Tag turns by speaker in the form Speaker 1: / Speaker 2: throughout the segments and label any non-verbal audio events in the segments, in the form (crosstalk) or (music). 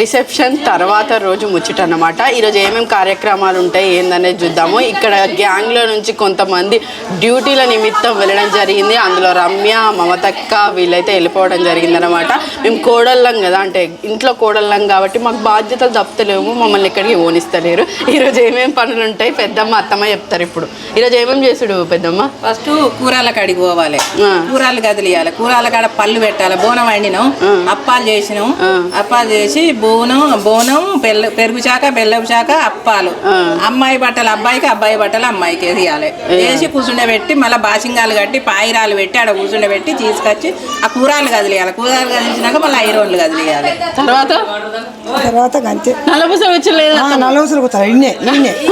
Speaker 1: Reception తర్వాత రోజు ముచ్చట అన్నమాట ఈరోజు ఏమేమి కార్యక్రమాలు ఉంటాయి ఏందనేది చూద్దాము. ఇక్కడ గ్యాంగ్లో నుంచి కొంతమంది డ్యూటీల నిమిత్తం వెళ్ళడం జరిగింది. అందులో రమ్య మమతక్క వీళ్ళైతే వెళ్ళిపోవడం జరిగింది అనమాట మేము కోడళ్ళం కదా అంటే ఇంట్లో కోడళ్ళం కాబట్టి మాకు బాధ్యతలు తప్పలేము మమ్మల్ని ఎక్కడికి ఓనిస్తలేరు ఈరోజు ఏమేమి పనులు ఉంటాయి పెద్దమ్మ అత్తమ్మ చెప్తారు ఇప్పుడు. ఈరోజు ఏమేమి చేసుడు పెద్దమ్మ?
Speaker 2: ఫస్ట్ కూరల కాడికి పోవాలి. కూరలు కదిలియాలి. కూరల కాడ పళ్ళు పెట్టాలి. బోనం వండినాం. అప్పాలు చేసినాం. అప్పాలు చేసి బోనం బోనం పెళ్ళ పెరుగు చాక బెల్లం చాక అప్పాలు. అమ్మాయి బట్టలు అబ్బాయికి అబ్బాయి బట్టలు అమ్మాయికి వేయాలి వేసి కూర్చుండబెట్టి మళ్ళీ బాసింగాలు కట్టి పాయిరాలు పెట్టి ఆడ కూర్చుండబెట్టి తీసుకొచ్చి ఆ కూరలు కదిలియాలి. కూరలు కదిలించినాక మళ్ళీ ఐరోన్లు కదిలియాలి.
Speaker 1: తర్వాత?
Speaker 3: తర్వాత అంతే
Speaker 1: నలభై
Speaker 3: ఇన్నే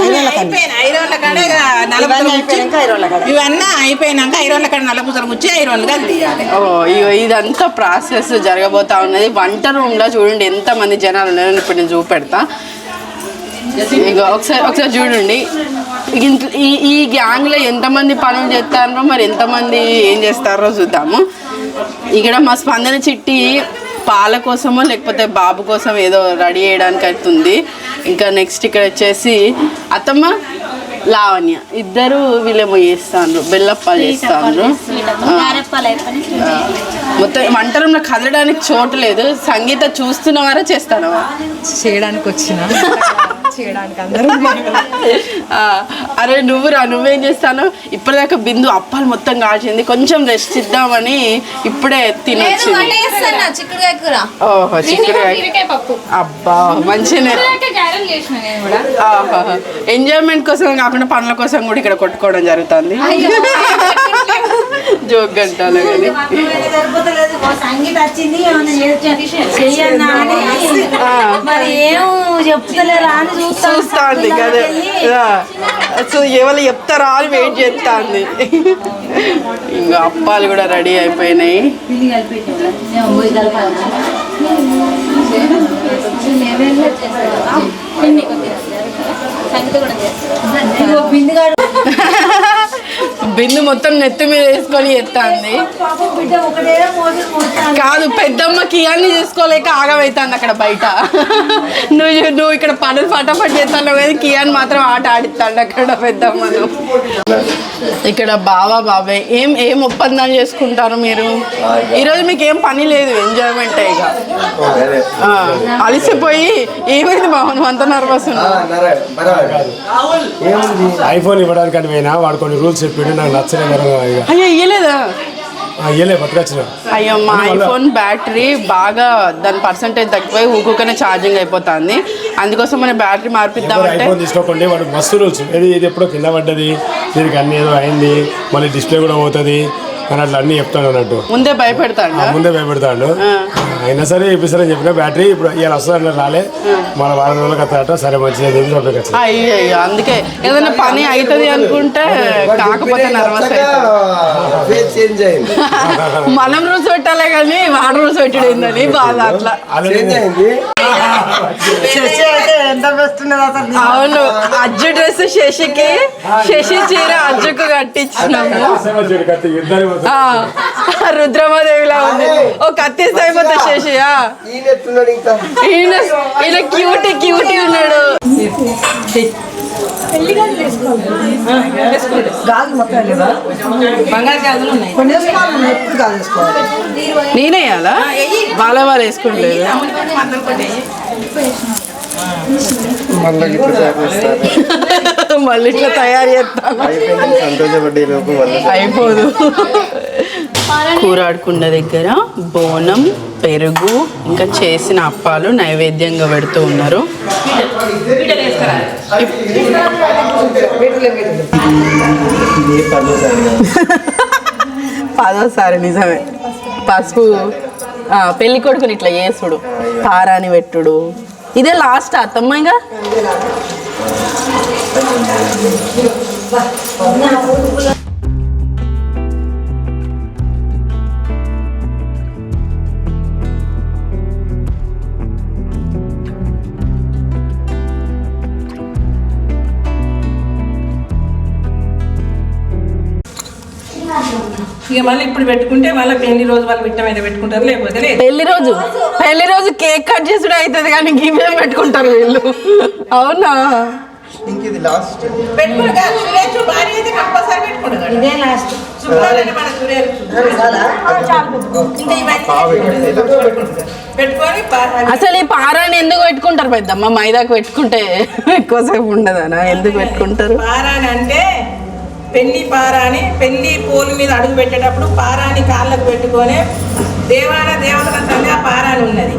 Speaker 3: ఇన్నే
Speaker 2: ఐరోన్ల కాడ ఇవన్నీ అయిపోయినాక ఐరోన్ల కాడ. నలభూసలు గుచ్చి ఐరోన్లు కదిలియాలి.
Speaker 1: ఓ ఇగో ఇదంతా ప్రాసెస్ జరగబోతా ఉన్నది. వంట రూమ్లో చూడండి ఎంత మంది జనాలు ఉన్నారో ఇప్పుడు నేను చూపెడతా. ఇగో ఒకసారి ఒకసారి చూడండి. ఇంట్లో ఈ ఈ గ్యాంగ్లో ఎంతమంది పనులు చేస్తారో మరి ఎంతమంది ఏం చేస్తారో చూద్దాము. ఇక్కడ మా స్పందన చిట్టి పాల కోసమో లేకపోతే బాబు కోసం ఏదో రెడీ చేయడానికి అవుతుంది ఇంకా నెక్స్ట్ ఇక్కడ వచ్చేసి అత్తమ్మ లావణ్య. ఇద్దరు వీళ్ళేమో చేస్తాను బెల్లప్పాలు చేస్తాను మొత్తం వంట రూమ్లో కదలడానికి చోటు లేదు. సంగీత చూస్తున్నవారా చేస్తానవా
Speaker 3: చేయడానికి వచ్చిన చేయడానికి అందరూ
Speaker 1: ఆ, అరే నువ్వు రా నువ్వేం చేస్తాను? ఇప్పటిదాకా బిందు అప్పాలు మొత్తం కాల్చింది. కొంచెం రెస్ట్ ఇద్దామని ఇప్పుడే
Speaker 4: కూర
Speaker 1: ఓహో చిక్కుడుకాయ. అబ్బా మంచిగానే
Speaker 4: కూడా.
Speaker 1: ఎంజాయ్మెంట్ కోసం కాకుండా పనుల కోసం కూడా ఇక్కడ కొట్టుకోవడం జరుగుతుంది. జోక్ గంటాలు కానీ.
Speaker 5: సంగీత వచ్చింది ఏమన్నా చెయ్యన్నా అని. మరి ఏం చెప్తలేరా అని చూస్తా
Speaker 1: చూస్తా ఉంది కదా సో ఎవరు చెప్తారా అని వెయిట్ చేస్తా ఉంది ఇంకా అప్పాలు కూడా రెడీ అయిపోయినాయి.
Speaker 4: సంగతి కూడా (laughs) చేస్తాను
Speaker 5: ఇదిగో పిండి కాడు
Speaker 1: బిందు మొత్తం నెత్తి మీద వేసుకొని ఎత్తాంది. కాదు పెద్దమ్మకి ఇవన్నీ చేసుకోలేక ఆగమైతుంది అక్కడ బయట. నువ్వు నువ్వు ఇక్కడ పనులు ఫటాఫట్ చేస్తాను కానీ కియాన్ మాత్రం ఆట ఆడిస్తాడు అక్కడ పెద్దమ్మను ఇక్కడ బావా బాబాయ్ ఏం ఏం ఒప్పందాలు చేసుకుంటారు మీరు? ఈరోజు మీకు ఏం పని లేదు ఎంజాయ్మెంట్ ఇక. ఆ, అలసిపోయి ఏమైంది బావ నువ్వు అంత నర్వస్
Speaker 6: ఐఫోన్ ఇవ్వడానికి అని పోయినా వాడు కొన్ని రూల్స్ చెప్పిండు నాకు నచ్చలేదు ఇక.
Speaker 1: అయ్యో ఇయ్యలేదా?
Speaker 6: ఇయ్యలే పట్టుకొచ్చిన
Speaker 1: అయ్యో మా ఐఫోన్ బ్యాటరీ బాగా దాని పర్సంటేజ్ తగ్గిపోయి ఊకుకనే ఛార్జింగ్ అయిపోతుంది. అందుకోసం మన బ్యాటరీ మార్పిద్దామంటే
Speaker 6: ఐఫోన్ తీసుకోకండి వాడు మస్తు రూల్స్ ఇది ఇది ఎప్పుడో కింద పడ్డది దీనికి అన్ని ఏదో అయింది మళ్ళీ డిస్ప్లే కూడా పోతుంది. అని అట్లా అన్ని చెప్తాడు అన్నట్టు.
Speaker 1: ముందే భయపెడతాడు.
Speaker 6: ఆ ముందే భయపెడతాడు. అయినా సరే ఇప్పిస్తారని చెప్పిన బ్యాటరీ ఇప్పుడు ఇలా వస్తుంది రాలే. మన వారం రోజులకు వస్తాడట సరే మంచిది అని చెప్పి
Speaker 1: అయ్యో అందుకే ఏదైనా పని అవుతుంది అనుకుంటే కాకపోతే నర్వస్ అవుతుంది
Speaker 7: చేంజ్ అయింది. (laughs)
Speaker 1: మనం రూల్స్ పెట్టాలే కానీ వాడు రూల్స్ పెట్టడేందని (laughs) బాధ అట్లా.
Speaker 7: చేంజ్ అయింది.
Speaker 3: ఎంత బెస్ట్ ఉన్నది అసలు?
Speaker 1: అవును అజ్జు డ్రెస్ శశికి శశి చీర అజ్జుకు కట్టించినాము. రుద్రమాదేవిలా ఉంది. ఓ కత్తిస్తే అయిపోతా ఆ.
Speaker 7: ఈయన
Speaker 1: క్యూటీ క్యూటీ ఉన్నాడు.
Speaker 3: గాజు మొత్తం లేదా
Speaker 2: బంగారు గాజులు ఉన్నాయి.
Speaker 3: కొన్ని వేసుకోవాలి మనం ఎప్పుడు గాజు వేసుకోవాలి?
Speaker 1: నేనే వేయాలా? వాళ్ళ వాళ్ళు వేసుకుంటలేదు
Speaker 7: మళ్ళీ చేస్తారు
Speaker 1: మళ్ళీ ఇట్లా తయారు చేస్తాను అయిపోదు. కూర ఆడుకున్న దగ్గర బోనం పెరుగు ఇంకా చేసిన అప్పాలు నైవేద్యంగా పెడుతూ ఉన్నారు.
Speaker 7: పదోసారి
Speaker 1: నిజమే. పసుపు ఆ, పెళ్ళి కొడుకుని ఇట్లా చేసుడు. పారాని పెట్టుడు. ఇదే లాస్ట్ అత్తమ్మ ఇంకా?
Speaker 2: ఇక మళ్ళీ ఇప్పుడు పెట్టుకుంటే మళ్ళీ పెళ్ళి రోజు వాళ్ళు విట్టం అయితే పెట్టుకుంటారు లేకపోతే లేదు.
Speaker 1: పెళ్ళి రోజు పెళ్ళి రోజు కేక్ కట్ చేసుడు అవుతుంది కానీ గిఫ్ట్ పెట్టుకుంటారు వీళ్ళు. అవునా?
Speaker 7: ఇంక ఇది లాస్ట్
Speaker 2: పెట్టుకుంటే కాదు, సురేష్ భార్య అయితే కంపల్సరీ పెట్టుకుంటాడు
Speaker 5: ఇదే లాస్ట్
Speaker 1: అసలు ఈ పారాన్ని ఎందుకు పెట్టుకుంటారు పెద్దమ్మ? మైదాకు పెట్టుకుంటే ఎక్కువసేపు ఉండదనా? ఎందుకు పెట్టుకుంటారు?
Speaker 2: పారాని అంటే పెళ్ళి పారాని పెళ్ళి పూల మీద అడుగు పెట్టేటప్పుడు పారాని కాళ్ళకు పెట్టుకొని దేవాన దేవతల తల్లి ఆ పారాని ఉన్నది.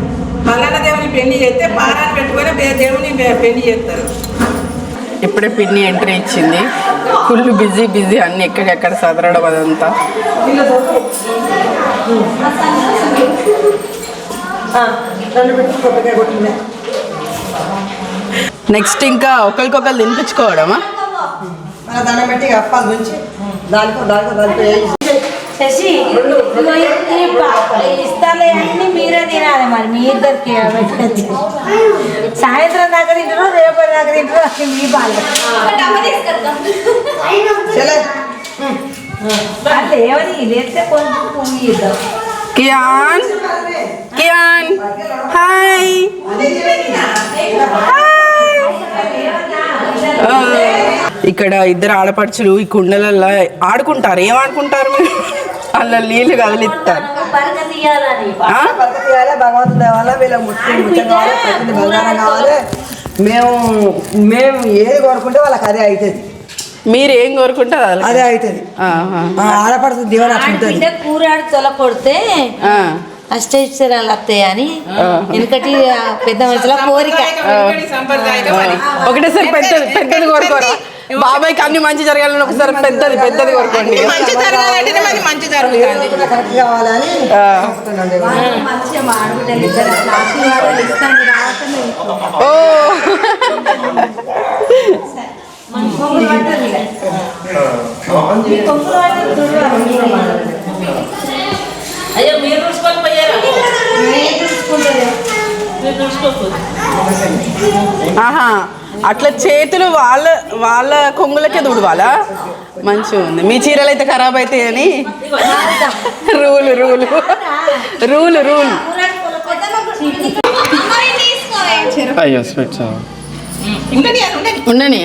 Speaker 2: మల్లన్న దేవుని పెళ్ళి చేస్తే పారాని పెట్టుకొని దేవుని పెళ్ళి చేస్తారు.
Speaker 1: ఇప్పుడే పిన్ని ఎంట్రీ ఇచ్చింది. ఫుల్ బిజీ బిజీ అన్ని ఎక్కడెక్కడ సదరడం అదంతా. నెక్స్ట్ ఇంకా ఒకరికొకరు తినిపించుకోవడమా?
Speaker 3: పెట్టి ఇక అప్పాలు ఉంచి దానికో దానికో దానికో వేసి
Speaker 5: శశి ఇస్తాలే అన్ని మీరే తినాలి మరి మీ ఇద్దరికి పెట్టచ్చు సాయంత్రం దాకా తింటారు రేపటి దాకా తింటారు అది మీ బాగా అట్లా ఏమని లేస్తే కొంచెం
Speaker 1: కియాన్ కియాన్ హాయ్. ఆ, ఇక్కడ ఇద్దరు ఆడపడుచులు ఈ కుండలలో ఆడుకుంటారు. ఏం ఆడుకుంటారు మీరు? అలా నీళ్ళు కదిలిస్తారు.
Speaker 3: భగవంతుడు దేవాల వీళ్ళకి ముట్టి ముచ్చం కావాలి ప్రతిదీ బంగారం కావాలి మేము మేము ఏది కోరుకుంటే వాళ్ళకి అదే అవుతుంది
Speaker 1: మీరు ఏం కోరుకుంటారు అది
Speaker 3: అదే అవుతుంది. ఆడపడుతుంది
Speaker 5: బిడ్డ కూరాడు తొల కొడితే
Speaker 1: ఆ.
Speaker 5: అష్టైశ్వర్యాలు వస్తాయి అని వెనకటి ఆ పెద్ద మనుషుల కోరిక.
Speaker 1: ఒకటేసారి పెద్దది పెద్దది కోరుకోరా? బాబాయ్కి అన్ని మంచి జరగాలని ఒకసారి పెద్దది పెద్దది కోరుకోండి.
Speaker 2: మంచి జరగాలంటేనే మరి మంచి జరుగుతుంది.
Speaker 1: ఓ.
Speaker 5: కొంగులు
Speaker 2: అయ్యో మీరు చూసుకొని పోయారా?
Speaker 1: ఆహా అట్లా చేతులు వాళ్ళ వాళ్ళ కొంగులకే దుడవాలా మంచిగా ఉంది. మీ చీరలు అయితే ఖరాబ్ అవుతాయి అని. Rule rule. Rule rule.
Speaker 7: అయ్యో స్వెట్స్
Speaker 2: ఉండని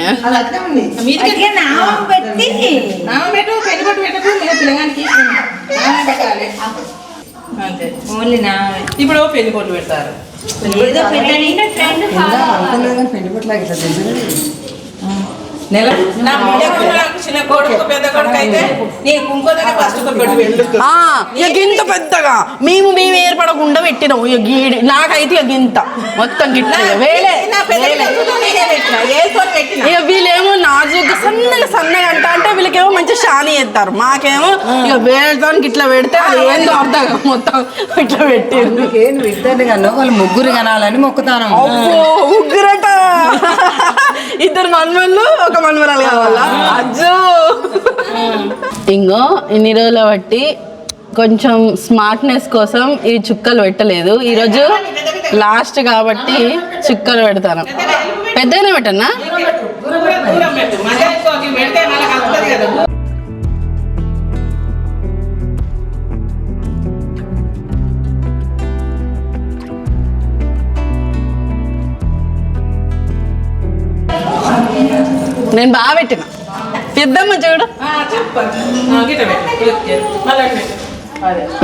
Speaker 2: పెట్టాలి. అంతే
Speaker 5: ఓన్లీ నామే
Speaker 2: ఇప్పుడు పెళ్ళి కొట్టు పెడతారు.
Speaker 5: ఏదో
Speaker 3: కానీ పెళ్ళి పట్ల ఇట్లా
Speaker 1: గింత పెద్దగా. మేము మేము ఏర్పడకుండా పెట్టినాం. ఇక గీడి నాకైతే ఇక గింత. మొత్తం గిట్ల వేలే. ఇక వీళ్ళేమో నాజుగ్గా సన్నగా సన్నగా అంట అంటే వీళ్ళకేమో మంచి షాని చేస్తారు. మాకేమో ఇక వేలతో ఇట్లా పెడితే అది ఏందో అర్థం కాదు. మొత్తం ఇట్లా పెట్టింది
Speaker 3: ఏం కన్నా వాళ్ళు ముగ్గురు కనాలని మొక్కుతాను
Speaker 1: అబ్బో ఉగ్రట. ఇద్దరు మన్మన్లు ఒక మన్మరాలు కావాలా? అజ్జో! ఇంగో ఇన్ని రోజుల బట్టి కొంచెం స్మార్ట్నెస్ కోసం ఈ చుక్కలు పెట్టలేదు. ఈరోజు లాస్ట్ కాబట్టి చుక్కలు పెడతాను. పెద్దగానే పెట్టన్నా? నేను బాగా పెట్టిన. పెద్దమ్మ చూడు.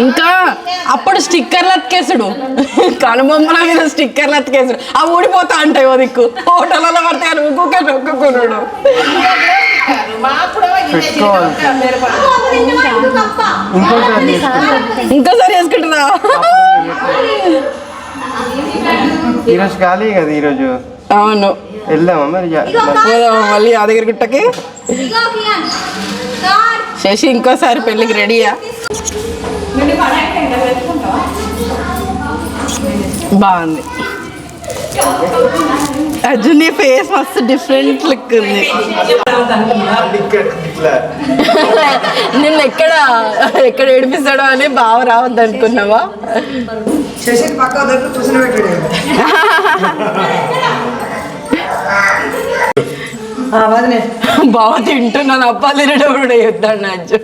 Speaker 1: ఇంకా అప్పుడు స్టిక్కర్లు అతికేసుడు. కనుబొమ్మల మీద స్టిక్కర్లు అతికేసుడు. అవి ఊడిపోతా ఉంటాయి ఓ దిక్కు. హోటలలో పడితే అని ఒక్కొక్కటి ఒక్కొక్కడు. ఇంకోసారి వేసుకుంటున్నా
Speaker 7: ఈరోజు ఖాళీ కదా ఈరోజు?
Speaker 1: అవును.
Speaker 7: వెళ్దామా మరి?
Speaker 1: పోదామా మళ్ళీ యాదగిరి గుట్టకి శశి ఇంకోసారి పెళ్ళికి రెడీయా? బాగుంది. అర్జున్ నీ ఫేస్ మస్తు డిఫరెంట్ లుక్ ఉంది. నిన్ను ఎక్కడ ఎక్కడ ఏడిపిస్తాడో అని బావ రావద్దు అనుకున్నావా? (laughs)
Speaker 3: పక్క
Speaker 1: బావ తింటున్నాను అప్పాలు తినడం కూడా చెప్తాడు అజ్జు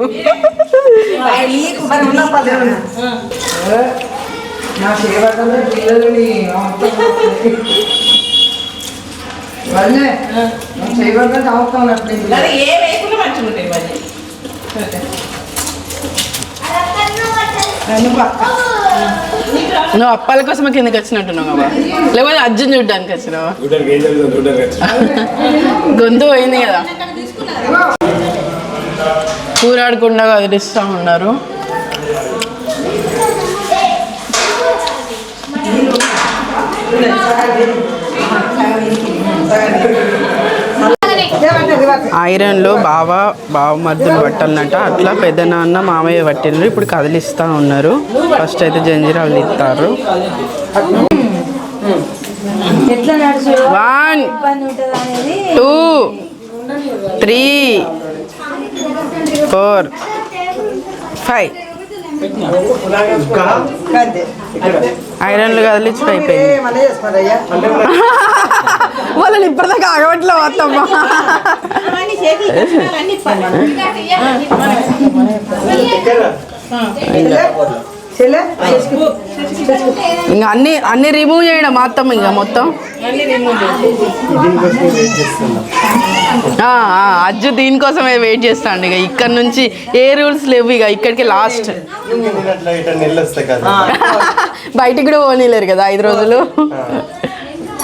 Speaker 3: మరి ఉన్న
Speaker 1: నువ్వు అప్పాల కోసం కిందకి వచ్చినట్టున్నావు కదా. లేకపోతే అర్జున్ చూడడానికి వచ్చినావా? గొంతు పోయింది కదా. కూరాడకుండా కదిలిస్తూ ఉన్నారు. ఐరన్లో బావ బావ మర్దులు పట్టాలన్నట అట్లా పెద్ద నాన్న మామయ్య పట్టినారు ఇప్పుడు కదిలిస్తూ ఉన్నారు. ఫస్ట్ అయితే జంజిరాలు ఇస్తారు one two three four five. ఐరన్లు కదిలించి అయిపోయింది. వాళ్ళని ఇప్పటిదాకా ఆగవట్లో
Speaker 2: అన్ని.
Speaker 3: చెల్లె
Speaker 1: ఇంకా అన్ని అన్ని రిమూవ్ చేయడం మొత్తం ఇంకా మొత్తం? అజ్జు దీనికోసమే వెయిట్ చేస్తాండి ఇక. ఇక్కడ నుంచి ఏ రూల్స్ లేవు ఇక. ఇక్కడికి లాస్ట్ బయటికి కూడా పోనీలేరు కదా ఐదు రోజులు.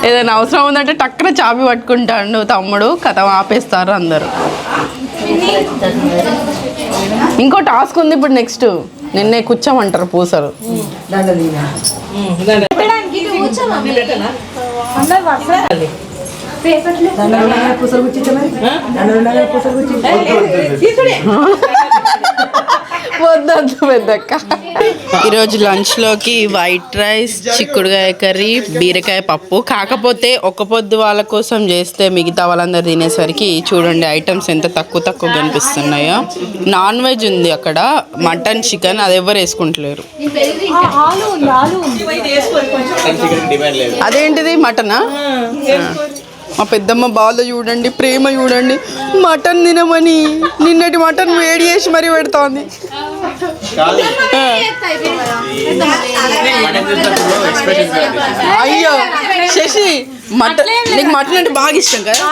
Speaker 1: ఏదైనా అవసరం ఉందంటే టక్కున చాపి పట్టుకుంటాడు తమ్ముడు. కథ ఆపేస్తారు అందరు. ఇంకో టాస్క్ ఉంది ఇప్పుడు నెక్స్ట్ నిన్నే కూర్చోమంటారు పూసలు
Speaker 3: పూసలు
Speaker 1: వద్దొద్దు పెద్దక్క. ఈరోజు లంచ్లోకి వైట్ రైస్ చిక్కుడుకాయ కర్రీ బీరకాయ పప్పు. కాకపోతే ఒక పొద్దు వాళ్ళ కోసం చేస్తే మిగతా వాళ్ళందరూ తినేసరికి చూడండి ఐటమ్స్ ఎంత తక్కువ తక్కువ కనిపిస్తున్నాయో. నాన్ వెజ్ ఉంది అక్కడ. మటన్ చికెన్ అది ఎవరు వేసుకుంటలేరు.
Speaker 5: ఆలు ఉంది ఆలు ఉంది.
Speaker 1: అదేంటిది? మటనా? మా పెద్దమ్మ బాధ చూడండి ప్రేమ చూడండి. మటన్ తినమని నిన్నటి మటన్ వేడి చేసి మరీ పెడతాంది. అయ్యో శశి మటన్ నీకు మటన్ అంటే బాగా ఇష్టం కదా?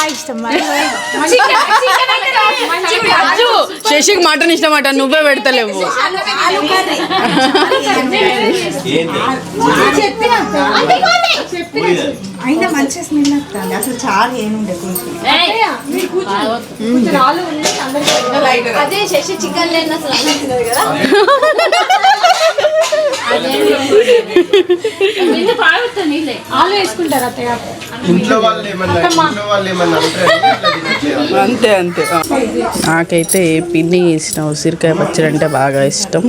Speaker 1: శశికి మటన్ ఇష్టం మటన్ నువ్వే పెడతలేవు.
Speaker 8: అయినా మంచిగా స్మెల్ వస్తుంది. అసలు చాలా ఏముండే కొంచెం
Speaker 4: అదే శశి చికెన్ లేని అసలు కదా. (laughs)
Speaker 7: ఇంట్లో వాళ్ళు ఏమన్నా ఇంట్లో వాళ్ళు ఏమన్నా అంటారు ఇట్లా తినట్లేదా?
Speaker 1: అంతే అంతే. నాకైతే పిన్ని ఇష్టం ఉసిరికాయ పచ్చడి అంటే బాగా ఇష్టం.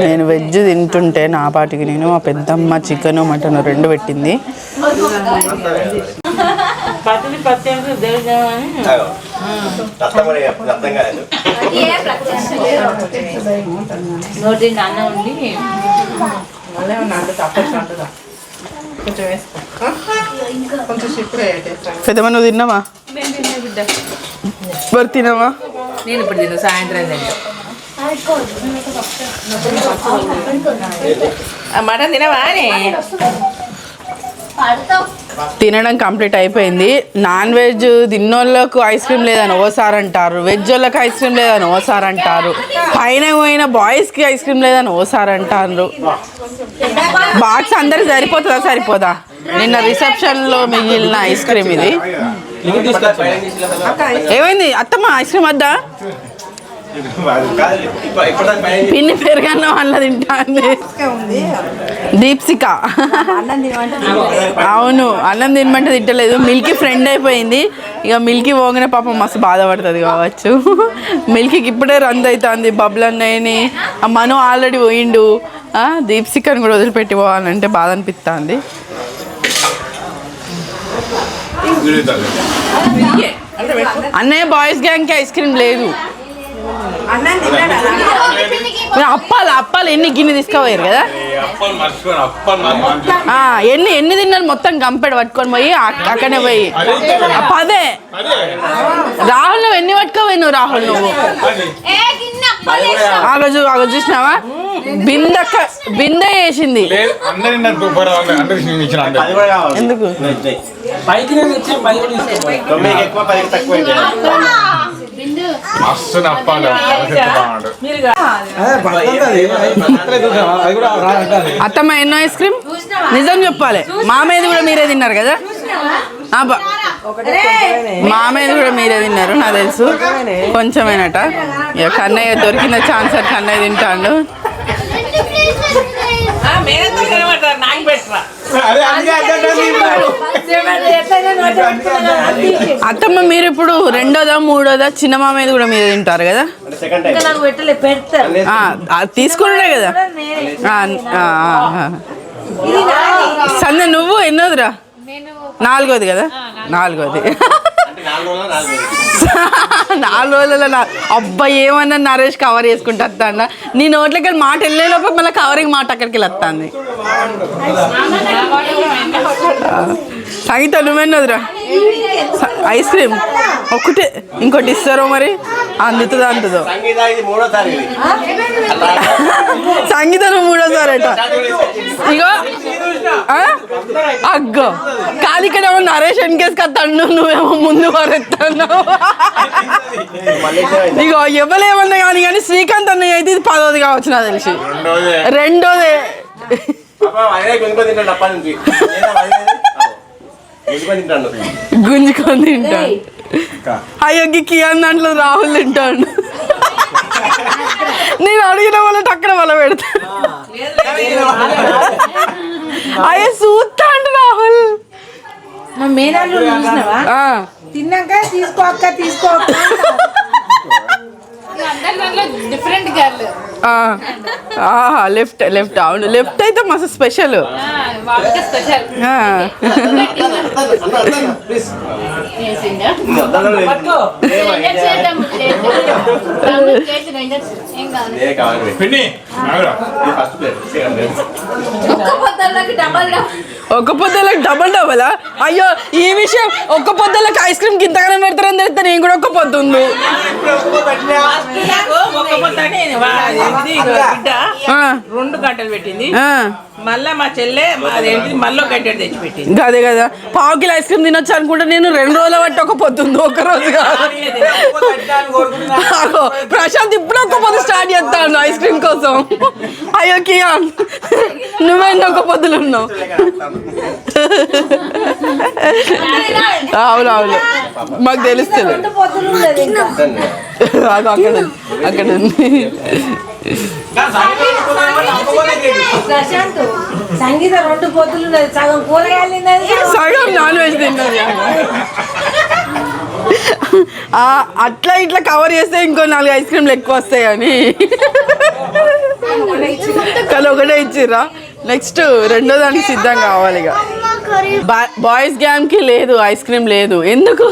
Speaker 1: నేను వెజ్ తింటుంటే నా పాటికి నేను మా పెద్దమ్మ చికెన్ మటన్ రెండు పెట్టింది.
Speaker 2: నోటి నాన్న ఉండి మళ్ళీ కొంచెం వేసుకో. కొంచెం చిక్కుడు
Speaker 1: పెద్దమ్మ నువ్వు తిన్నావా? మరి తినవా
Speaker 2: నేను ఇప్పుడు తిను సాయంత్రం తింటా. ఆ మటన్ తినవా
Speaker 1: తినడం కంప్లీట్ అయిపోయింది. నాన్ వెజ్ తిన్నోళ్ళకు ఐస్ క్రీమ్ లేదని ఓసారి అంటారు. వెజ్ వాళ్ళకి ఐస్ క్రీమ్ లేదని ఓసారి అంటారు. పైన పోయిన బాయ్స్కి ఐస్ క్రీమ్ లేదని ఓసారి అంటారు. బాక్స్ అందరికి సరిపోతుందా? సరిపోదా? నిన్న రిసెప్షన్లో మిగిలిన ఐస్ క్రీమ్ ఇది. ఏమైంది? అత్తమ్మ ఐస్ క్రీమ్ వద్దా
Speaker 7: కాదు, ఇప్పుడు- ఇప్పటిదాకా పైన
Speaker 1: పిన్ని పెరగన్న వాళ్ళ తింటాంది దీప్సిక. అవును అన్నం తినమంటే తింటలేదు. మిల్కీ ఫ్రెండ్ అయిపోయింది. ఇక మిల్కీ పోగానే పాపం మస్తు బాధపడుతుంది కావచ్చు. మిల్కీకి ఇప్పుడే రంది అవుతుంది బబ్లు అన్నయ్యని. ఆ మను ఆల్రెడీ పోయిండు. ఆ, దీప్సికని కూడా వదిలిపెట్టి పోవాలంటే బాధ అనిపిస్తుంది అన్నయ్య బాయ్స్ గ్యాంగ్కి ఐస్ క్రీమ్ లేదు. అప్పాలు అప్పాలు ఎన్ని గిన్నె తీసుకోపోయారు కదా? ఆ, ఎన్ని ఎన్ని తిన్నారు మొత్తం గంపెడు పట్టుకొని పోయి అక్- అక్కడనే పోయి. ఆ, పదే రాహుల్ నువ్వు ఎన్ని పట్టుకోపోయి నువ్వు రాహుల్ నువ్వు?
Speaker 4: ఏ గిన్నె
Speaker 1: ఆగజు ఆగ చూసినావా? బిందక్క బిందె వేసింది
Speaker 7: అది
Speaker 1: ఎందుకు?
Speaker 7: ఎక్కువ పదికి తక్కువ?
Speaker 9: మస్తు నప్పాలి.
Speaker 1: అత్తమ్మ ఎన్నో ఐస్ క్రీమ్? నిజం చెప్పాలి. మామయ్యది కూడా మీరే తిన్నారు కదా? మామయ్యది కూడా మీరే తిన్నారు నాకు తెలుసు. కొంచెమేనట. ఇక కన్నయ్య దొరికిన ఛాన్స్ కన్నయ్య తింటాడు.
Speaker 2: మేనంతా కనబడతారు నాకు పెట్టరా
Speaker 1: అత్తమ్మ మీరు ఇప్పుడు రెండోదా మూడోదా చిన్న మామయ్యది కూడా మీరే తింటారు కదా?
Speaker 7: అంటే సెకండ్ టైం
Speaker 5: నాకు పెట్టలే పెడతారు.
Speaker 1: ఆ, అది తీసుకున్నాడే కదా? ఆ, ఆ, ఆ. సంధ్య నువ్వు ఎన్నోదిరా? నాలుగోది కదా? నాలుగోది.
Speaker 7: నాలుగు రోజులు (laughs) నాలుగు రోజులు.
Speaker 1: నాలుగు రోజులలో నా అబ్బా ఏమన్నా నరేష్ కవర్ చేసుకుంటా వస్తాడా నీ నోట్లకి వెళ్ళి మాట వెళ్ళే లోపల మళ్ళీ కవరింగ్ మాట అక్కడికి వెళ్ళి వస్తుంది సంగీత నువ్వెన్నదిరా ఐస్ క్రీమ్. ఒకటే ఇంకోటి ఇస్తారో మరి? అందుతుందో అందుతుందో.
Speaker 7: సంగీత
Speaker 1: నువ్వు మూడోసారి అట. ఇగో? అగ్గో. కాదు ఇక్కడ ఏమో నరేష్ వెనకేసి కత్తాడు నువ్వేమో ముందు వరెత్తాను ఇగో ఇవ్వలేమన్నా కానీ కానీ శ్రీకాంత్ అన్నయ్య అయితే ఇది పదోది కావచ్చు నాకు తెలిసి.
Speaker 9: రెండోదే.
Speaker 7: గుంజుకొని తింటాడు అప్పటి నుంచి ఏదో అదే అదే. గుంజుకొని తింటాడు
Speaker 1: గుంజుకొని తింటాడు అయ్యో కియాన్ దాంట్లో రాహుల్ తింటాడు. నేను అడిగిన వాళ్ళ అక్కడ వాళ్ళ పెడతా. అయ్యో చూస్తాడు రాహుల్.
Speaker 5: మా మేనాలు చూసినావా?
Speaker 1: ఆ,
Speaker 5: తిన్నాక తీసుకో అక్క తీసుకో
Speaker 4: డిఫరెంట్ గర్ల్
Speaker 1: ఆ. ఆహా లెఫ్ట్ లెఫ్ట్ అవును. లెఫ్ట్ అయితే మస్తు స్పెషల్
Speaker 4: ఒక్క పొద్దులకి డబల్ డబల్
Speaker 1: అయ్యో ఈ విషయం ఒక్క పొద్దులకు ఐస్ క్రీమ్ గింతగానే పెడతారని తెలిస్తే నేను కూడా ఒక్క పొద్దుంది
Speaker 2: రెండు గంటలు పెట్టింది. మళ్ళా మా చెల్లె అదేంటి మళ్ళీ గంటలు తెచ్చి పెట్టింది
Speaker 1: అదే కదా. పావు కిలో ఐస్ క్రీమ్ తినొచ్చు అనుకుంటే నేను రెండు రోజుల బట్టి ఒక పొద్దుంది ఒక రోజు కాదు. ప్రశాంత్ ఇప్పుడు ఒక్క పొద్దు స్టార్ట్ చేస్తాను ఐస్ క్రీమ్ కోసం. అయ్యో కియాన్ నువ్వేంటి ఒక పొద్దులు ఉన్నావు? అవును అవును మాకు తెలుస్తుంది. అక్కడ ఉంది, అక్కడ ఉంది
Speaker 5: సంగీత రెండు పొద్దులు సగం కూరగాయలు
Speaker 1: సగం నాన్ వెజ్ తిన్నది. ఆ, అట్లా ఇట్లా కవర్ చేస్తే ఇంకో నాలుగు ఐస్ క్రీమ్లు ఎక్కువ వస్తాయి అని కానీ ఒకటే ఇచ్చిర్రా. నెక్స్ట్ రెండో దానికి సిద్ధం కావాలి ఇక. బాయ్స్ గ్యామ్కి లేదు ఐస్ క్రీమ్ లేదు. ఎందుకు?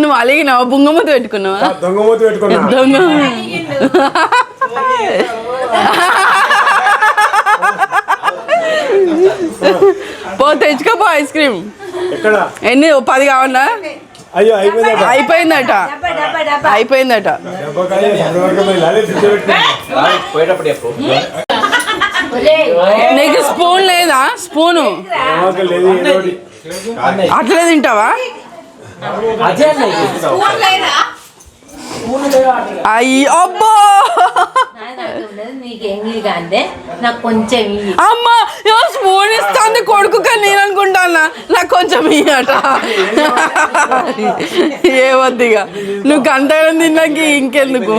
Speaker 1: నువ్వు అలిగినావా బుంగమూత పెట్టుకున్నావా?
Speaker 6: పెట్టుకున్నా.
Speaker 1: దొంగ పో తెచ్చుకోపో ఐస్ క్రీమ్.
Speaker 6: ఎక్కడ?
Speaker 1: ఎన్ని ఓ పది కావాలా?
Speaker 6: అయ్యో అయిపోయిందట.
Speaker 1: అయిపోయిందట. నీకు స్పూన్ లేదా? స్పూను. అట్లే తింటావా? అయ్యి అబ్బో!
Speaker 5: నీకు కొంచెం.
Speaker 1: అమ్మా స్పూన్ ఇస్తాంది కొడుకు కానీ నేను అనుకుంటానా? నాకు కొంచెం ఇయ్యట. ఏ వద్దిగా నువ్వు గంటగా తిన్నాకి ఇంకెందుకు?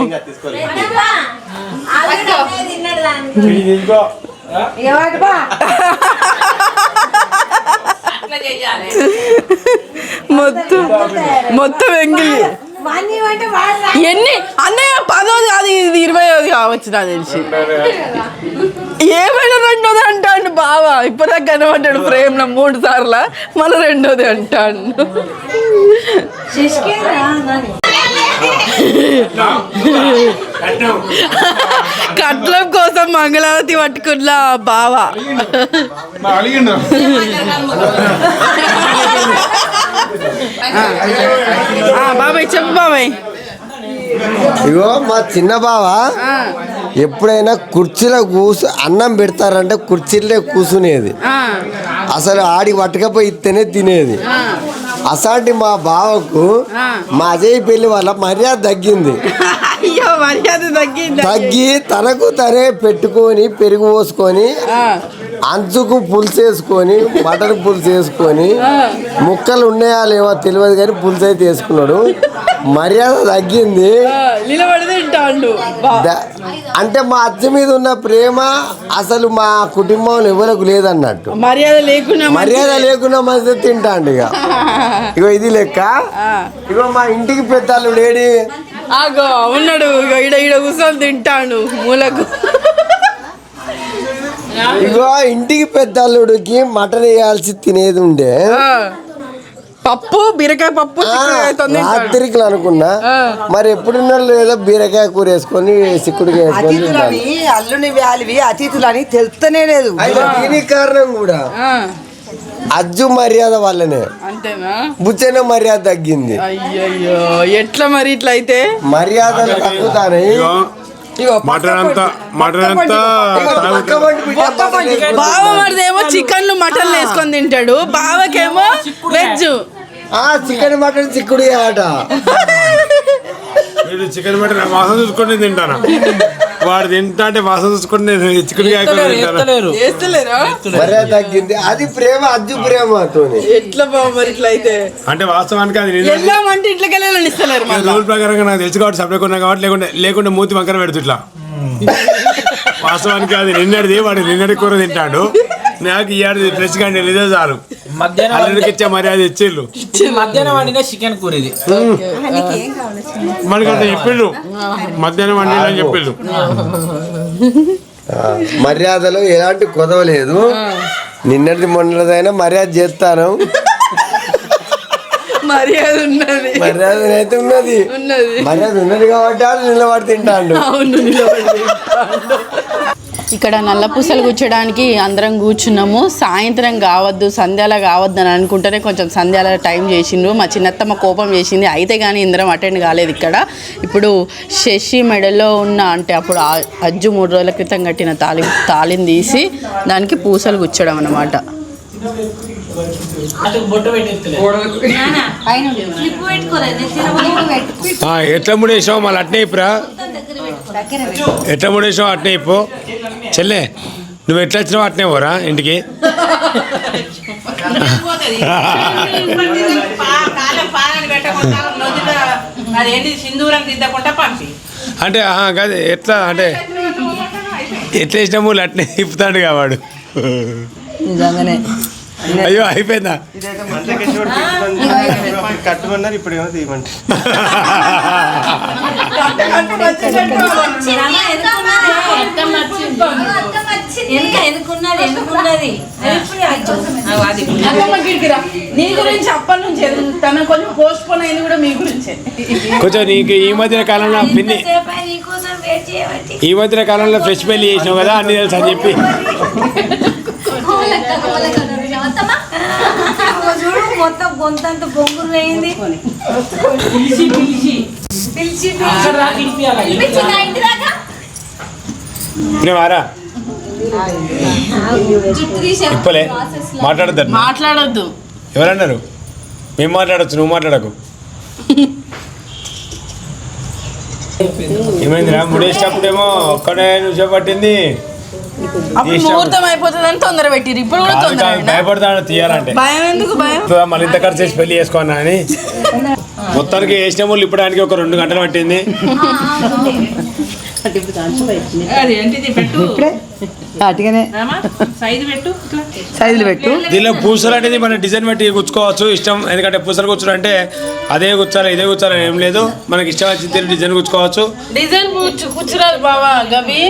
Speaker 7: ఇంకా
Speaker 1: మొత్తం మొత్తం ఎంగిలి. ఎన్ని? అన్నయ్య పదోది అది ఇది ఇరవైది కావచ్చు నాకు తెలిసి. ఏమైనా రెండోది అంటాడు బావా. ఇప్పటిదాకా కనబడ్డాడు ఫ్రేమ్లో మూడు సార్లు. మళ్ళీ రెండోది అంటాడు. కట్లం కోసం మంగళావతి పట్టుకున్న బావా. బాబాయ్ చెప్పు బాబాయ్.
Speaker 10: ఇగో మా చిన్న బావ ఎప్పుడైనా కుర్చీలో కూసు అన్నం పెడతారంటే కుర్చీలో కూసునేది. అసలు ఆడికి పట్టుకపోయి ఇస్తేనే తినేది. అసాంటి మా బావకు మా అజయ్ పెళ్ళి వల్ల మర్యాద తగ్గింది. (laughs)
Speaker 1: మర్యాద తగ్గింది
Speaker 10: తగ్గి తనకు తనే పెట్టుకొని పెరుగు పోసుకొని అంచుకు పులుసు వేసుకొని మటన్ పులుసు వేసుకొని ముక్కలు ఉన్నాయా లేవో తెలియదు కానీ పులుసు అయితే వేసుకున్నాడు. మర్యాద తగ్గింది. అంటే మా అత్త మీద ఉన్న ప్రేమ అసలు మా కుటుంబంలో ఎవరికి లేదన్నట్టు.
Speaker 1: మర్యాద లేకుండా
Speaker 10: మర్యాద లేకుండా మంచి తింటాండు ఇక. (laughs) ఇగో ఇది లెక్క. ఇగో మా ఇంటికి పెద్దలు లేడి
Speaker 1: ఆగో ఉన్నాడు. ఇగో ఈడ ఈడ కూర్చొని తింటాడు మూలకు.
Speaker 10: ఇగో ఇంటికి పెద్దల్లుడికి మటన్ వేయాల్సి తినేది ఉండే.
Speaker 1: పప్పు బీరకాయ పప్పు.
Speaker 10: రాత్రికి అనుకున్నా. మరి ఎప్పుడున్నా లేదో బీరకాయ కూర వేసుకొని సిక్కుడికి వేసుకొని
Speaker 3: అతిథులని
Speaker 10: తింటాను
Speaker 3: అల్లుని వ్యాలివి అతిథులని తెలుస్తనే లేదు.
Speaker 10: దీనికి కారణం కూడా. అజ్జు మర్యాద వల్లనే
Speaker 1: అంతేనా?
Speaker 10: బుచ్చన మర్యాద తగ్గింది.
Speaker 1: అయ్యయ్యో ఎట్లా మరి ఇట్లా అయితే
Speaker 10: మర్యాదలు తగ్గుతాయి
Speaker 6: ఇగో మటన్ అంతా మటన్ అంతా
Speaker 1: బావ మరిదేమో చికెన్లు మటన్ వేసుకొని తింటాడు. బావకేమో వెజ్.
Speaker 10: ఆ చికెన్ మటన్ చిక్కుడు ఆట.
Speaker 6: చికెన్ మటన్ వాసన చూసుకొని తింటాను? వాడు తింటా అంటే వాసన చూసుకొని నేను చికెన్ తింటాను?
Speaker 1: చేస్తలేరా
Speaker 10: మర్యాద తగ్గింది. అది ప్రేమ అజ్జు ప్రేమతోని
Speaker 1: ఎట్లా మరి ఇట్లా అయితే
Speaker 6: అంటే వాస్తవానికి అది నిజం.
Speaker 1: వెళ్ళామంటే ఇంట్లోకి వెళ్ళాలని ఇస్తలేరు
Speaker 6: ఈ
Speaker 1: మళ్ళీ.
Speaker 6: రూల్ ప్రకారంగా నాకు తెలుసు కాబట్టి సపరేట్ కొన్నా కాబట్టి లేకుంటే లేకుంటే మూతి వంకర పెడుతుట్లా (laughs) వాస్తవానికి అది నిన్నటిది వాడు నిన్నటి కూర తింటాడు. నాకు ఇయ్యాడు ఫ్రెష్గా ఇదే చాలు.
Speaker 11: మధ్యాహ్నం
Speaker 6: ఇచ్చే మర్యాద ఇచ్చిళ్ళు.
Speaker 11: మధ్యాహ్నం వండిన చికెన్ కూర ఇది
Speaker 6: మనకి అంటే చెప్పిండు మధ్యాహ్నం వండి అని చెప్పిండు
Speaker 10: మర్యాదలో ఎలాంటి కొదవ లేదు. నిన్నటి మొన్నదైనా మర్యాద చేస్తాను.
Speaker 1: మర్యాద ఉన్నది.
Speaker 10: మర్యాద అయితే ఉన్నది.
Speaker 1: ఉన్నది.
Speaker 10: మర్యాద ఉన్నది కాబట్టి వాళ్ళు నిలబడి తింటాడు.
Speaker 1: అవును నిలబడి తింటాడు. ఇక్కడ నల్ల పూసలు కూర్చోడానికి అందరం కూర్చున్నాము. సాయంత్రం కావద్దు సంధ్యాల కావద్దు అని అనుకుంటేనే కొంచెం సంధ్యాల టైం చేసిండ్రు. మా చిన్నత్తమ్మ కోపం చేసింది. అయితే కానీ ఇందరం అటెండ్ కాలేదు ఇక్కడ. ఇప్పుడు శశి మెడలో ఉన్న అంటే అప్పుడు అజ్జు మూడు రోజుల క్రితం కట్టిన తాళి తాళిని తీసి దానికి పూసలు
Speaker 11: పెట్టు.
Speaker 6: ఆ, ఎట్లా ముడేసావు మళ్ళీ అట్నే ఇప్పురా ఎట్లా ముడేసావు అట్నే ఇప్పు. చెల్లె నువ్వు ఎట్లా వచ్చినావు అట్నే పోరా ఇంటికి? అంటే కాదు ఎట్లా అంటే ఎట్లా వేసినాము అట్నే ఇప్పుతాడు కావాడు
Speaker 3: నిజంగానే.
Speaker 6: అయ్యో అయిపోయిందా?
Speaker 7: కట్టుకున్నారు ఇప్పుడు ఏమో తీయమంటే
Speaker 5: రమ ఎందుకున్నది? వెనక ఎందుకున్నది ఎందుకున్నది.
Speaker 2: అది
Speaker 1: నీ గురించి అప్పటి నుంచి తన కొంచెం పోస్ట్ పోన్ అయింది కూడా మీ గురించే.
Speaker 6: కొంచెం నీకు ఈ మధ్య కాలంలో పిన్ని ఈ మధ్య కాలంలో ఫ్రెష్ పెళ్ళి చేసినావు కదా అన్ని తెలుసు అని చెప్పి
Speaker 5: ఇదిగో చూడు గొంతంత బొంగురు వేయింది. పిలిచి పిలిచి. పిలిచి నా ఇంటి దాకా?
Speaker 6: నేను వారా. ఇప్పలే మాట్లాడద్దు
Speaker 1: మాట్లాడొద్దు.
Speaker 6: ఎవరన్నారు? మేము మాట్లాడచ్చు నువ్వు మాట్లాడకు. ఏమైందిరా? ముడేసేటప్పుడేమో ఒక్కడే నువ్వు పట్టింది
Speaker 1: అప్పుడు ముహూర్తం అయిపోతుందని తొందర పెట్టిరు ఇప్పుడు కూడా తొందర
Speaker 6: భయపడతాడు తీయాలంటే.
Speaker 1: భయం ఎందుకు భయం?
Speaker 6: మళ్ళీ ఇంత ఖర్చు చేసి పెళ్ళి చేసుకున్నా అని. మొత్తానికి వేసిన వాళ్ళు ఇప్పడానికి ఒక రెండు గంటలు పట్టింది.
Speaker 2: అది ఏంటిది పెట్టు.
Speaker 3: అటుగానే.
Speaker 2: సైజు పెట్టు ఇట్లా.
Speaker 3: సైజులు పెట్టు.
Speaker 6: దీనిలో పూసలు అనేది మన డిజైన్ బట్టి గుచ్చుకోవచ్చు ఇష్టం. ఎందుకంటే పూసలు కూర్చుని అంటే అదే కూర్చోాలి ఇదే కూర్చోాలి ఏం లేదు. మనకి ఇష్టం వచ్చిన డిజైన్ కూర్చుకోవచ్చు
Speaker 1: డిజైన్ కూర్చు కూర్చురాదు బావా గవి.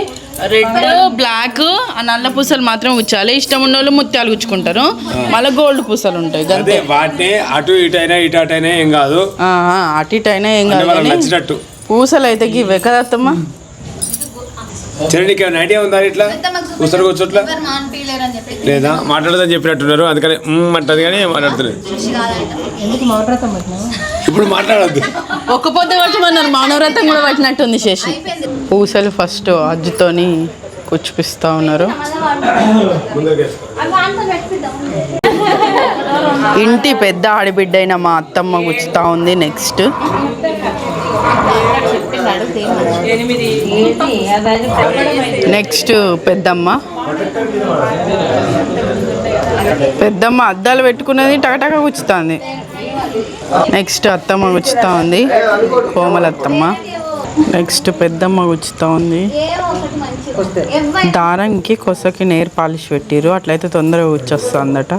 Speaker 1: రెడ్ బ్లాక్ ఆ నల్ల పూసలు మాత్రం కూర్చోాలి ఇష్టం ఉన్న వాళ్ళు ముత్యాలు గుచ్చుకుంటారు. మళ్ళీ గోల్డ్ పూసలు ఉంటాయి
Speaker 6: అదే
Speaker 1: గంతే
Speaker 6: వాటిని అటు ఇటు అయినా ఇటు అటు అయినా ఏం కాదు
Speaker 1: అటు ఇటు అయినా ఏం కాదు
Speaker 6: నచ్చినట్టు.
Speaker 1: పూసలు అయితే ఇవే కదా అత్తమ్మ?
Speaker 6: చిరంజీకి ఏమైనా ఐడియా ఉందా ఇట్లా? కూర్చొని కూర్చోట్లా? లేదా? మాట్లాడదని చెప్పినట్టున్నారు అందుకని అంటది కానీ మాట్లాడుతున్నారు ఇప్పుడు మాట్లాడద్దు.
Speaker 1: ఒక్క పొద్దు పట్టమన్నారు మానవరత్నం కూడా పట్టినట్టుంది శేషి పూసలు ఫస్ట్ అజ్జుతోని కూర్చిపిస్తా ఉన్నారు. ఇంటి పెద్ద ఆడబిడ్డ అయిన మా అత్తమ్మ గుచ్చుతా ఉంది నెక్స్ట్. నెక్స్ట్ పెద్దమ్మ. పెద్దమ్మ అద్దాలు పెట్టుకున్నది టకటక గుచ్చుతుంది నెక్స్ట్ అత్తమ్మ గుచ్చుతా ఉంది. కోమలత్తమ్మ. నెక్స్ట్ పెద్దమ్మ గుచ్చుతా ఉంది. దారంకి కొసకి నేర్ పాలిష్ పెట్టిరు అట్లయితే తొందరగా గుచ్చొస్తుందట.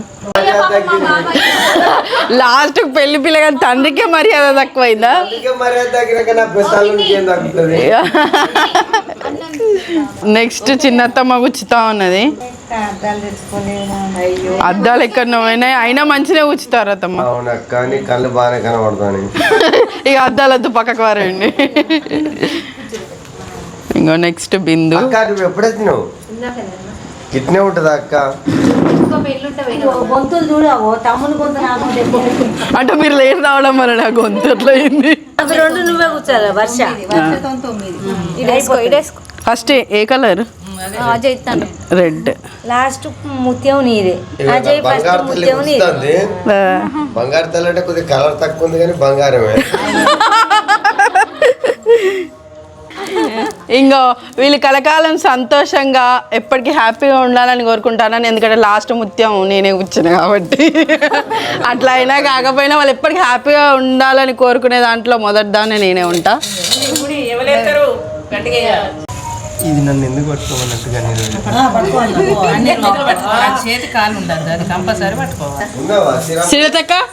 Speaker 1: లాస్ట్ పెళ్ళి పిల్లగా తండ్రికే మర్యాద తక్కువైందా? నెక్స్ట్ చిన్నత్తమ్మ గుచ్చుతా ఉన్నది.
Speaker 5: అద్దాలు తెచ్చుకోలేదా అయ్యో
Speaker 1: అద్దాలు ఎక్కడ పోయినాయి అయినా మంచిగా గుచ్చుతారు అత్తమ్మ.
Speaker 10: అవునక్క నీ కళ్ళు బాగానే కనబడతాను
Speaker 1: ఇక అద్దాలద్దు పక్కకు వారండి. (laughs) ఇంకో నెక్స్ట్ బిందు.
Speaker 10: అక్క నువ్వు ఎప్పుడొచ్చినావు ఇట్నే ఉంటుందా అక్క.
Speaker 1: అంటే మీరు లేట్ రావడం వల్ల నా గొంతు అట్లా అయింది
Speaker 5: రెండు నువ్వే కూర్చోాలి వర్ష?
Speaker 1: ఫస్ట్ ఏ కలర్?
Speaker 4: అజయ్ ఇస్తాను.
Speaker 1: రెడ్.
Speaker 5: లాస్ట్ ముత్యం నీదే. అజయ్ ఫస్ట్ ముత్యం నీదే.
Speaker 10: బంగారు తల్లి అంటే కొద్దిగా కలర్ తక్కువ ఉంది కానీ బంగారమే.
Speaker 1: ఇంకో వీళ్ళు కలకాలం సంతోషంగా ఎప్పటికీ హ్యాపీగా ఉండాలని కోరుకుంటానని ఎందుకంటే లాస్ట్ ముత్యం నేనే కూర్చున్నా కాబట్టి. అట్లా అయినా కాకపోయినా వాళ్ళు ఎప్పటికీ హ్యాపీగా ఉండాలని కోరుకునే దాంట్లో మొదటి దాన్ని నేనే ఉంటా.
Speaker 10: ఇది నన్ను ఎందుకు పట్టుకోమన్నట్టుగా
Speaker 2: చేతి కాలు ఉండదు అది కంపల్సరీ పట్టుకోవాలి.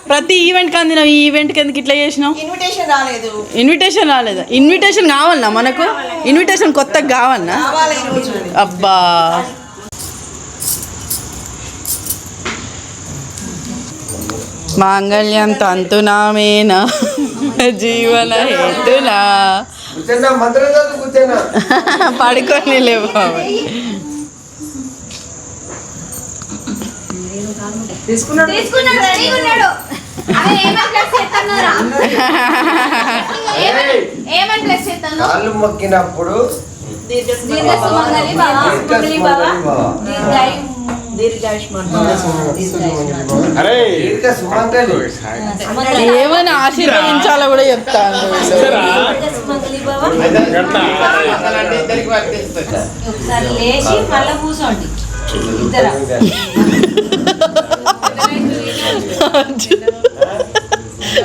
Speaker 1: ప్రతి ఈవెంట్కి అందినావు ఈ ఈవెంట్కి ఎందుకు ఇట్లా చేసినావు?
Speaker 8: ఇన్విటేషన్ రాలేదు.
Speaker 1: ఇన్విటేషన్ రాలేదా? ఇన్విటేషన్ కావాలన్నా మనకు? ఇన్విటేషన్ కొత్తగా కావాలన్నా అబ్బా. మాంగళ్యం తంతునామేనా? జీవన హేతునా? (laughs) పడుకొని లేవు
Speaker 10: కాళ్ళు మొక్కినప్పుడు
Speaker 4: దీర్ఘ సుమంగళి బాబా
Speaker 10: దీర్ఘ
Speaker 1: ఏమని ఆశీర్వదించాలో కూడా చెప్తాను
Speaker 5: ఒకసారి లేచి మళ్ళీ కూర్చోండి ఇద్దరు?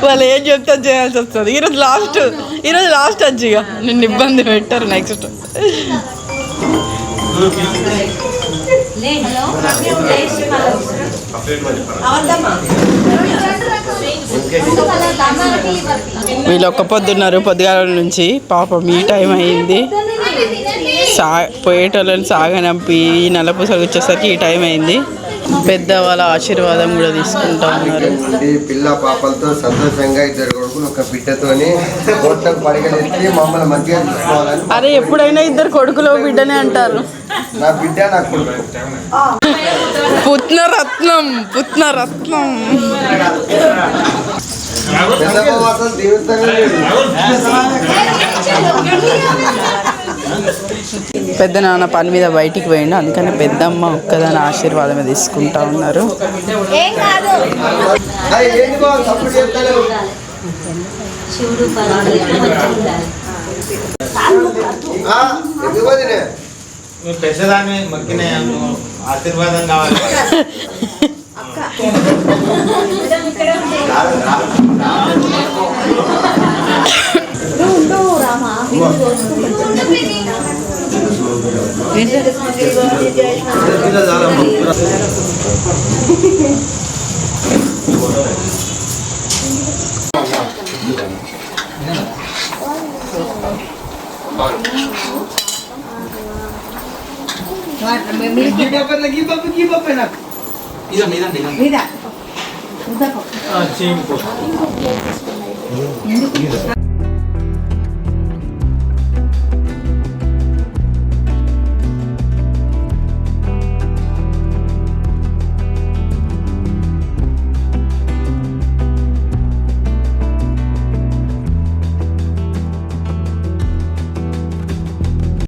Speaker 1: వాళ్ళు ఏం చెప్తే చేయాల్సి వస్తుంది. ఈరోజు లాస్ట్ ఈరోజు లాస్ట్ ఇక నిన్ను ఇబ్బంది పెట్టారు నెక్స్ట్. వీళ్ళు ఒక్క పొద్దున్నారు పొద్దుగాల నుంచి పాపం ఈ టైం అయింది. సా పోయేటోళ్ళని సాగనంపి ఈ నలపూసలు వచ్చేసరికి ఈ టైం అయింది. పెద్ద వాళ్ళ ఆశీర్వాదం కూడా తీసుకుంటా ఉన్నారు.
Speaker 10: ఈ పిల్ల పాపలతో సంతోషంగా ఇద్దరు కొడుకులు ఒక బిడ్డతోని మమ్మల్ని మంచిగా
Speaker 1: అరే ఎప్పుడైనా ఇద్దరు కొడుకులో బిడ్డనే అంటారు.
Speaker 10: నా బిడ్డ నా కొడుకు.
Speaker 1: పుత్నరత్నం పుత్నరత్నం
Speaker 10: పెద్ద
Speaker 1: నాన్న పని మీద బయటికి పోయిండు. అందుకని పెద్దమ్మ ఒక్కదాని ఆశీర్వాదమే తీసుకుంటా ఉన్నారు.
Speaker 4: ఏం కాదు
Speaker 10: అయ్ ఏంది బావ సపోర్ట్ ఆ, ఎందుకు వదినే
Speaker 11: నువ్వు పెద్దదాన్ని మొక్కిన ఆశీర్వాదం కావాలి ఇదో మీద.
Speaker 8: మీద
Speaker 11: చేయండి